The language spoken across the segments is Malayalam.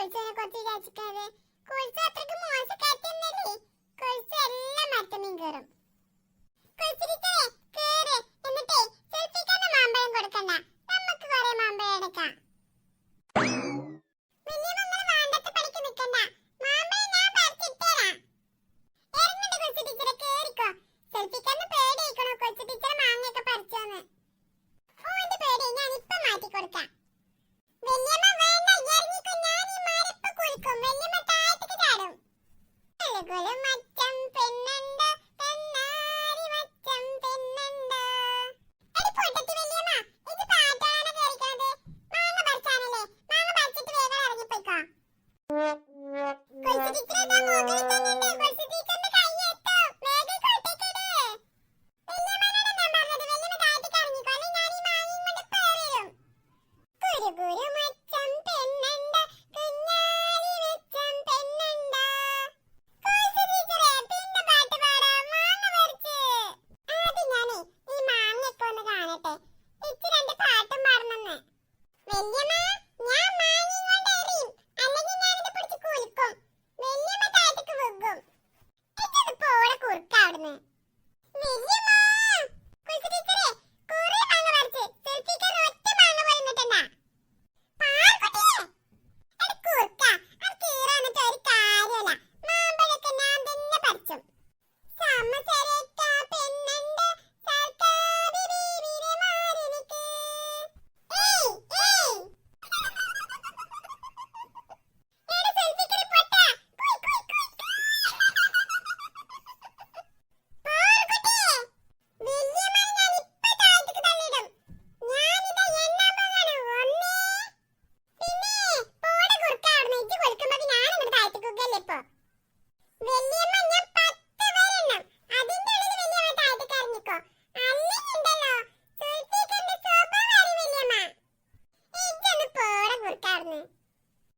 കുഴിച്ചതിനെ കുറിച്ച് വിചാരിച്ചത് കുഴിച്ച അത്രയ്ക്ക് മോശക്കാറ്റൊന്നല്ലേ കുഴിച്ച എല്ലാം മരത്തമ്മയും കയറും. കുഴിച്ചിരിക്കേ കേറ്. എന്നിട്ടേ മാമ്പഴം കൊടുക്കണ്ട. നമുക്ക് കുറെ മാമ്പഴം എടുക്കാം.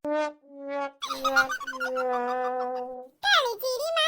ガリキりま